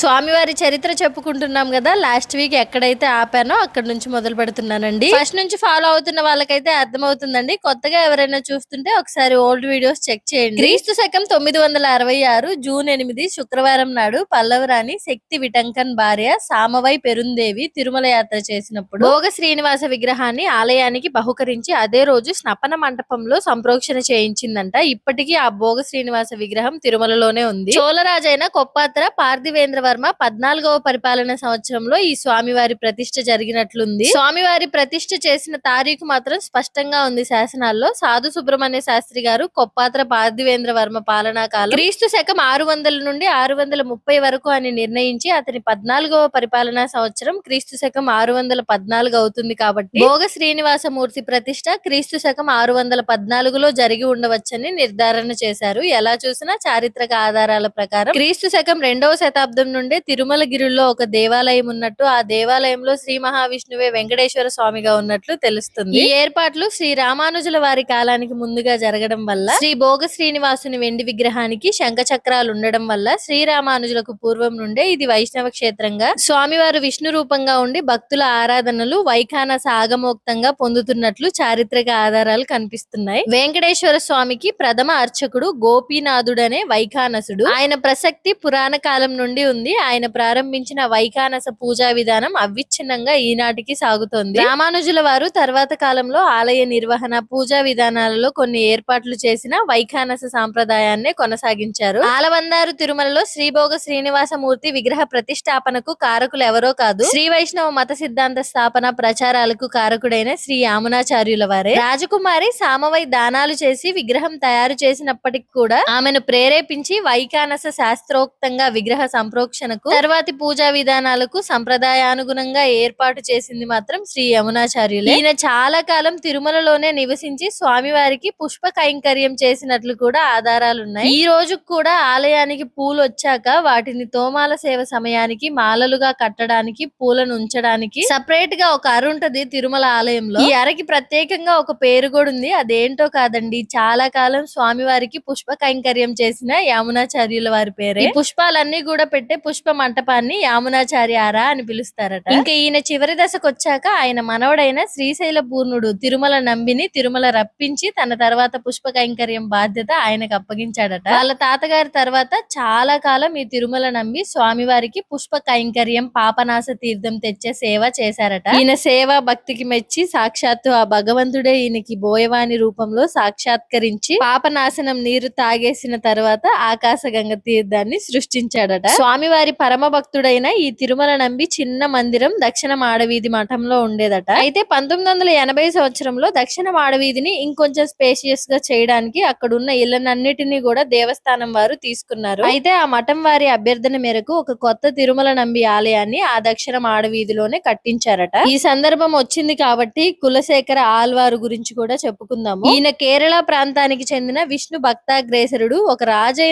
స్వామివారి చరిత్ర చెప్పుకుంటున్నాం కదా లాస్ట్ వీక్ ఎక్కడైతే ఆపానో అక్కడ నుంచి మొదలు పెడుతున్నానండి. ఫస్ట్ నుంచి ఫాలో అవుతున్న వాళ్ళకైతే అర్థమవుతుందండి. కొత్తగా ఎవరైనా చూస్తుంటే ఒకసారి ఓల్డ్ వీడియోస్ చెక్ చేయండి. క్రీస్తు శకం తొమ్మిది వందల అరవై ఆరు జూన్ ఎనిమిది శుక్రవారం నాడు పల్లవరాణి శక్తి విటంకన్ భార్య సామవై పెరుందేవి తిరుమల యాత్ర చేసినప్పుడు భోగ శ్రీనివాస విగ్రహాన్ని ఆలయానికి బహుకరించి అదే రోజు స్నపన మంటపంలో సంప్రోక్షణ చేయించిందంట. ఇప్పటికీ ఆ భోగ శ్రీనివాస విగ్రహం తిరుమలలోనే ఉంది. చోళరాజైన కొప్పాత్ర పార్థివేంద్ర వర్మ పద్నాలుగవ పరిపాలన సంవత్సరంలో ఈ స్వామివారి ప్రతిష్ట జరిగినట్లుంది. స్వామివారి ప్రతిష్ఠ చేసిన తారీఖు మాత్రం స్పష్టంగా ఉంది శాసనాల్లో. సాధు సుబ్రహ్మణ్య శాస్త్రి గారు కొప్పాత్ర పార్థివేంద్ర వర్మ పాలనా కాలం. క్రీస్తు శకం ఆరు వందల నుండి ఆరు వందల ముప్పై వరకు అని నిర్ణయించి అతని పద్నాలుగవ పరిపాలనా సంవత్సరం క్రీస్తు శకం ఆరు వందల పద్నాలుగు అవుతుంది కాబట్టి భోగ శ్రీనివాసమూర్తి ప్రతిష్ట క్రీస్తు శకం ఆరు వందల పద్నాలుగులో జరిగి ఉండవచ్చని నిర్ధారణ చేశారు. ఎలా చూసినా చారిత్రక ఆధారాల ప్రకారం క్రీస్తు శకం రెండవ శతాబ్దం నుండే తిరుమలగిరిలో ఒక దేవాలయం ఉన్నట్టు ఆ దేవాలయంలో శ్రీ మహావిష్ణువే వెంకటేశ్వర స్వామిగా ఉన్నట్లు తెలుస్తుంది. ఈ ఏర్పాట్లు శ్రీ రామానుజుల వారి కాలానికి ముందుగా జరగడం వల్ల శ్రీ భోగ శ్రీనివాసుని వెండి విగ్రహానికి శంఖ చక్రాలు ఉండడం వల్ల శ్రీరామానుజులకు పూర్వం నుండే ఇది వైష్ణవ క్షేత్రంగా స్వామివారు విష్ణు రూపంగా ఉండి భక్తుల ఆరాధనలు వైఖానస ఆగమోక్తంగా పొందుతున్నట్లు చారిత్రక ఆధారాలు కనిపిస్తున్నాయి. వెంకటేశ్వర స్వామికి ప్రథమ అర్చకుడు గోపీనాథుడనే వైఖానసుడు. ఆయన ప్రసక్తి పురాణ కాలం నుండి ఉంది. ఆయన ప్రారంభించిన వైఖానస పూజా విధానం అవిచ్ఛిన్నంగా ఈనాటికి సాగుతోంది. రామానుజుల వారు తర్వాత కాలంలో ఆలయ నిర్వహణ పూజా విధానాలలో కొన్ని ఏర్పాట్లు చేసిన వైఖానస సాంప్రదాయాన్ని కొనసాగించారు. ఆలవందారు తిరుమలలో శ్రీభోగ శ్రీనివాసమూర్తి విగ్రహ ప్రతిష్టాపనకు కారకులు ఎవరో కాదు శ్రీ వైష్ణవ మత సిద్ధాంత స్థాపన ప్రచారాలకు కారకుడైన శ్రీ యామునాచార్యుల వారే. రాజకుమారి సామవై దానాలు చేసి విగ్రహం తయారు చేసినప్పటికి కూడా ఆమెను ప్రేరేపించి వైఖానస శాస్త్రోక్తంగా విగ్రహ సంప్రోక్షణకు తర్వాతి పూజా విధానాలకు సంప్రదాయానుగుణంగా ఏర్పాటు చేసింది మాత్రం శ్రీ యమునాచార్యులే. ఈయన చాలా కాలం తిరుమలలోనే నివసించి స్వామివారికి పుష్ప కైంకర్యం చేసినట్లు కూడా ఆధారాలున్నాయి. ఈ రోజు కూడా ఆలయానికి పూలు వచ్చాక వాటిని తోమాల సేవ సమయానికి మాలలుగా కట్టడానికి పూలను ఉంచడానికి సపరేట్గా ఒక అర ఉంటది తిరుమల ఆలయంలో. ఈ అరకి ప్రత్యేకంగా ఒక పేరు కూడా ఉంది. అదేంటో కాదండి. చాలా కాలం స్వామివారికి పుష్ప కైంకర్యం చేసిన యామునాచార్యుల వారి పేరే. పుష్పాలన్నీ కూడా పెట్టే పుష్ప మంటపాన్ని యామునాచార్యార అని పిలుస్తారట. ఇంకా ఈయన చివరి దశకు వచ్చాక ఆయన మనవడైన శ్రీశైల పూర్ణుడు తిరుమల నంబిని తిరుమల రప్పించి తన తర్వాత పుష్ప కైంకర్యం బాధ్యత ఆయనకు అప్పగించాడట. వాళ్ళ తాతగారి తర్వాత చాలా కాలం ఈ తిరుమల నంబి స్వామివారికి పుష్ప కైంకర్యం పాపనాశ తీర్థం తెచ్చే సేవ చేశారట. ఈయన సేవ భక్తికి మెచ్చి సాక్షాత్తు ఆ భగవంతుడే ఈయనకి బోయవాని రూపంలో సాక్షాత్కరించి పాపనాశనం నీరు తాగేసిన తర్వాత ఆకాశగంగ తీర్థాన్ని సృష్టించాడట. స్వామివారి పరమ భక్తుడైన ఈ తిరుమల నంబి చిన్న మందిరం దక్షిణ మాడవీధి మఠంలో ఉండేదట. అయితే పంతొమ్మిది వందల ఎనభై సంవత్సరంలో దక్షిణ మాడవీధిని ఇంకొంచెం స్పేషియస్గా చేయడానికి అక్కడున్న ఇళ్ళనన్నిటినీ కూడా దేవస్థానం వారు తీసుకున్నారు. అయితే ఆ మఠం వారి అభ్యర్థన మేరకు ఒక కొత్త తిరుమల నంబి ఆలయాన్ని ఆ దక్షిణ మాడవీధిలోనే కట్టించారట. ఈ సందర్భం వచ్చింది కాబట్టి కులశేఖర ఆల్వారు గురించి కూడా చెప్పుకుందాము. ఈయన కేరళ ప్రాంతానికి చెందిన విష్ణు భక్తాగ్రేసరుడు ఒక రాజు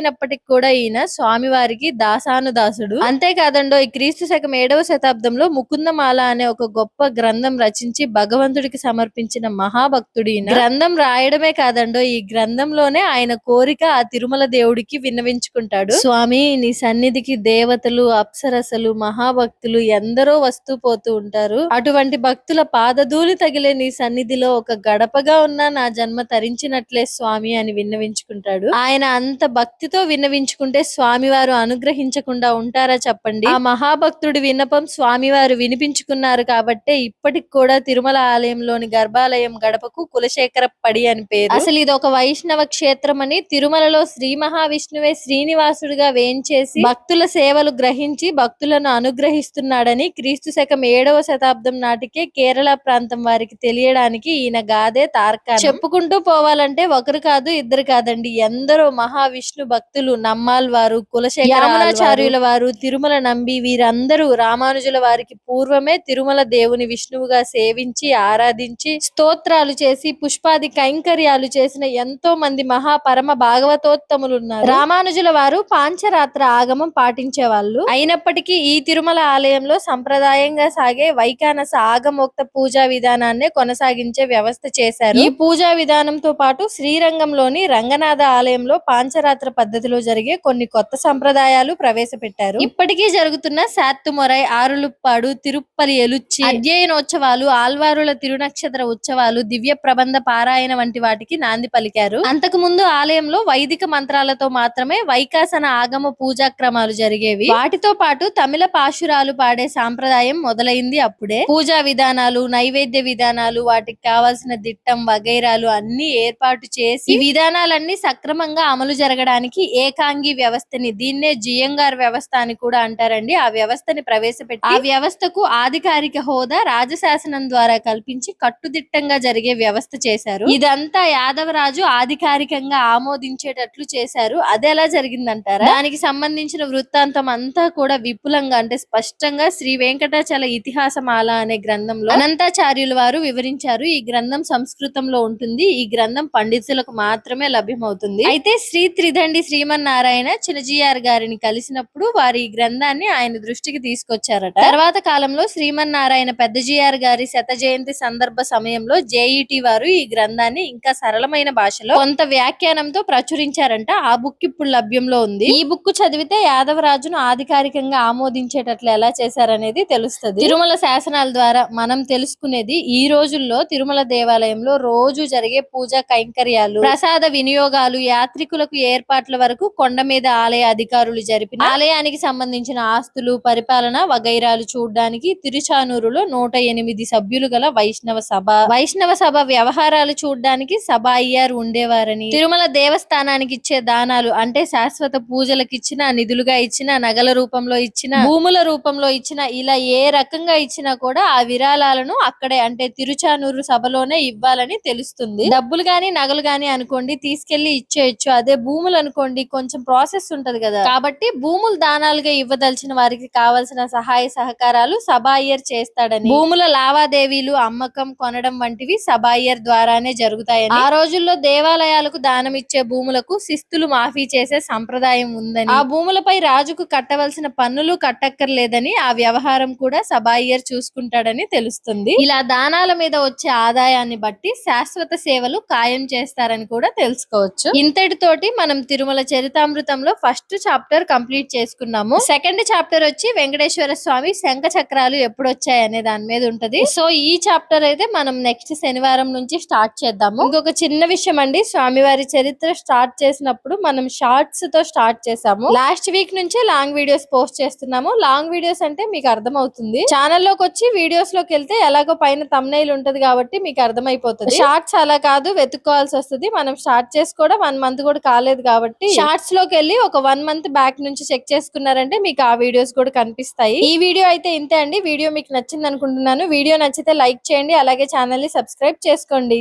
కూడా ఈయన స్వామివారికి దాసానుదాసుడు అంతేకాదండో ఈ క్రీస్తు శకం ఏడవ శతాబ్దంలో ముకుందమాల అనే ఒక గొప్ప గ్రంథం రచించి భగవంతుడికి సమర్పించిన మహాభక్తుడు గ్రంథం రాయడమే కాదండో ఈ గ్రంథంలోనే ఆయన కోరిక ఆ తిరుమల దేవుడికి విన్నవించుకుంటాడు. స్వామి నీ సన్నిధికి దేవతలు అప్సరసలు మహాభక్తులు ఎందరో వస్తూ పోతూ ఉంటారు. అటువంటి భక్తుల పాదధూళి తగిలే నీ సన్నిధిలో ఒక గడపగా ఉన్న నా జన్మ తరించినట్లే స్వామి అని విన్నవించుకుంటాడు. ఆయన అంత భక్తితో విన్నవించుకుంటే స్వామివారు అనుగ్రహించకుండా ఉంటారా చెప్పండి? ఆ మహాభక్తుడి విన్నపం స్వామివారు వినిపించుకున్నారు కాబట్టే ఇప్పటికి కూడా తిరుమల ఆలయంలోని గర్భాలయం గడపకు కులశేఖర పడి అని పేరు. అసలు ఇది ఒక వైష్ణవ క్షేత్రం అని తిరుమలలో శ్రీ మహావిష్ణువే శ్రీనివాసుడిగా వేంచేసి భక్తుల సేవలు గ్రహించి భక్తులను అనుగ్రహిస్తున్నాడని క్రీస్తు శకం ఏడవ శతాబ్దం నాటికే కేరళ ప్రాంతం వారికి తెలియడానికి ఈయన గాదే తార్కాణం. చెప్పుకుంటూ పోవాలంటే ఒకరు కాదు ఇద్దరు కాదండి. ఎందరో మహావిష్ణు భక్తులు నమ్మాల్ వారు కులశేఖరాచార్యుల వారు తిరుమల నంబి వీరందరూ రామానుజుల వారికి పూర్వమే తిరుమల దేవుని విష్ణువుగా సేవించి ఆరాధించి స్తోత్రాలు చేసి పుష్పాది కైంకర్యాలు చేసిన ఎంతో మంది మహా పరమ భాగవతోత్తములు ఉన్నారు. రామానుజుల వారు పాంచరాత్ర ఆగమం పాటించే వాళ్ళు అయినప్పటికీ ఈ తిరుమల ఆలయంలో సంప్రదాయంగా సాగే వైకానస ఆగమోక్త పూజా విధానాన్నే కొనసాగించే వ్యవస్థ చేశారు. ఈ పూజా విధానంతో పాటు శ్రీరంగంలోని రంగనాథ ఆలయంలో పాంచరాత్ర పద్ధతిలో జరిగే కొన్ని కొత్త సంప్రదాయాలు ప్రవేశపెట్టారు పెట్టారు. ఇప్పటికీ జరుగుతున్న శాత్తుమొరై ఆరులుప్పాడు తిరుప్పలి ఎలుచ్చి అధ్యయనోత్సవాలు ఆల్వారుల తిరునక్షత్ర ఉత్సవాలు దివ్య ప్రబంధ పారాయణ వంటి వాటికి నాంది పలికారు. అంతకు ముందు ఆలయంలో వైదిక మంత్రాలతో మాత్రమే వైకాసన ఆగమ పూజా క్రమాలు జరిగేవి. వాటితో పాటు తమిళ పాశురాలు పాడే సాంప్రదాయం మొదలైంది అప్పుడే. పూజా విధానాలు నైవేద్య విధానాలు వాటికి కావాల్సిన దిట్టం వగైరాలు అన్ని ఏర్పాటు చేసి విధానాలన్నీ సక్రమంగా అమలు జరగడానికి ఏకాంగి వ్యవస్థని దీన్నే జియంగార్ వ్యవస్థ అని కూడా అంటారండి. ఆ వ్యవస్థని ప్రవేశపెట్టి ఆ వ్యవస్థకు ఆధికారిక హోదా రాజశాసనం ద్వారా కల్పించి కట్టుదిట్టంగా జరిగే వ్యవస్థ చేశారు. ఇదంతా యాదవరాజు ఆధికారికంగా ఆమోదించేటట్లు చేశారు. అది ఎలా జరిగిందంటారా? దానికి సంబంధించిన వృత్తాంతం అంతా కూడా విపులంగా అంటే స్పష్టంగా శ్రీ వెంకటాచల ఇతిహాసమాల అనే గ్రంథంలో అనంతాచార్యుల వారు వివరించారు. ఈ గ్రంథం సంస్కృతంలో ఉంటుంది. ఈ గ్రంథం పండితులకు మాత్రమే లభ్యమవుతుంది. అయితే శ్రీ త్రిదండి శ్రీమన్నారాయణ చిన్నజీఆర్ గారిని కలిసినప్పుడు వారు ఈ గ్రంథాన్ని ఆయన దృష్టికి తీసుకొచ్చారట. తర్వాత కాలంలో శ్రీమన్నారాయణ పెద్దజీఆర్ గారి శత జయంతి సందర్భ సమయంలో జేఈటి వారు ఈ గ్రంథాన్ని ఇంకా సరళమైన భాషలో కొంత వ్యాఖ్యానంతో ప్రచురించారంట. ఆ బుక్ ఇప్పుడు లభ్యంలో ఉంది. ఈ బుక్ చదివితే యాదవరాజును ఆధికారికంగా ఆమోదించేటట్లు ఎలా చేశారనేది తెలుస్తుంది. తిరుమల శాసనాల ద్వారా మనం తెలుసుకునేది ఈ రోజుల్లో తిరుమల దేవాలయంలో రోజు జరిగే పూజా కైంకర్యాలు ప్రసాద వినియోగాలు యాత్రికులకు ఏర్పాట్ల వరకు కొండ మీద ఆలయ అధికారులు జరిపిన ఆలయానికి సంబంధించిన ఆస్తులు పరిపాలన వగైరాలు చూడడానికి తిరుచానూరులో నూట ఎనిమిది సభ్యులు గల వైష్ణవ సభ. వైష్ణవ సభ వ్యవహారాలు చూడడానికి సభ అయ్యారు ఉండేవారని. తిరుమల దేవస్థానానికి ఇచ్చే దానాలు అంటే శాశ్వత పూజలకు ఇచ్చిన నిధులుగా ఇచ్చిన నగల రూపంలో ఇచ్చిన భూముల రూపంలో ఇచ్చిన ఇలా ఏ రకంగా ఇచ్చినా కూడా ఆ విరాళాలను అక్కడే అంటే తిరుచానూరు సభలోనే ఇవ్వాలని తెలుస్తుంది. డబ్బులు గాని నగలు గాని అనుకోండి తీసుకెళ్ళి ఇచ్చేయచ్చు. అదే భూములు అనుకోండి కొంచెం ప్రాసెస్ ఉంటది కదా. కాబట్టి భూములు దానాలుగా ఇవ్వదలిచిన వారికి కావాల్సిన సహాయ సహకారాలు సబాయ్యర్ చేస్తాడని. భూముల లావాదేవీలు అమ్మకం కొనడం వంటివి సబాయ్యర్ ద్వారానే జరుగుతాయని. ఆ రోజుల్లో దేవాలయాలకు దానం ఇచ్చే భూములకు శిస్తులు మాఫీ చేసే సంప్రదాయం ఉందని. ఆ భూములపై రాజుకు కట్టవలసిన పన్నులు కట్టక్కర్లేదని ఆ వ్యవహారం కూడా సబాయ్యర్ చూసుకుంటాడని తెలుస్తుంది. ఇలా దానాల మీద వచ్చే ఆదాయాన్ని బట్టి శాశ్వత సేవలు ఖాయం చేస్తారని కూడా తెలుసుకోవచ్చు. ఇంతటితోటి మనం తిరుమల చరితామృతంలో ఫస్ట్ చాప్టర్ కంప్లీట్ చేసుకున్నాము. సెకండ్ చాప్టర్ వచ్చి వెంకటేశ్వర స్వామి శంఖ చక్రాలు ఎప్పుడు వచ్చాయి అనే దాని మీద ఉంటది. సో ఈ చాప్టర్ అయితే మనం నెక్స్ట్ శనివారం నుంచి స్టార్ట్ చేద్దాము. ఇంకొక చిన్న విషయం అండి స్వామివారి చరిత్ర స్టార్ట్ చేసినప్పుడు మనం షార్ట్స్తో స్టార్ట్ చేసాము. లాస్ట్ వీక్ నుంచే లాంగ్ వీడియోస్ పోస్ట్ చేస్తున్నాము. లాంగ్ వీడియోస్ అంటే మీకు అర్థమవుతుంది. ఛానల్లోకి వచ్చి వీడియోస్లోకి వెళ్తే ఎలాగో పైన తమ్నైల్ ఉంటది కాబట్టి మీకు అర్థమైపోతుంది. షార్ట్స్ అలా కాదు వెతుక్కోవాల్సి వస్తుంది. మనం స్టార్ట్ చేసి కూడా వన్ మంత్ కూడా కాలేదు కాబట్టి. షార్ట్స్లోకి వెళ్ళి ఒక వన్ మంత్ బ్యాక్ నుంచి చెక్ చేసి చేసుకున్నారంటే మీకు ఆ వీడియోస్ కూడా కనిపిస్తాయి. ఈ వీడియో అయితే ఇంతే అండి. వీడియో మీకు నచ్చింది అనుకుంటున్నాను. వీడియో నచ్చితే లైక్ చేయండి. అలాగే ఛానల్ని సబ్స్క్రైబ్ చేసుకోండి.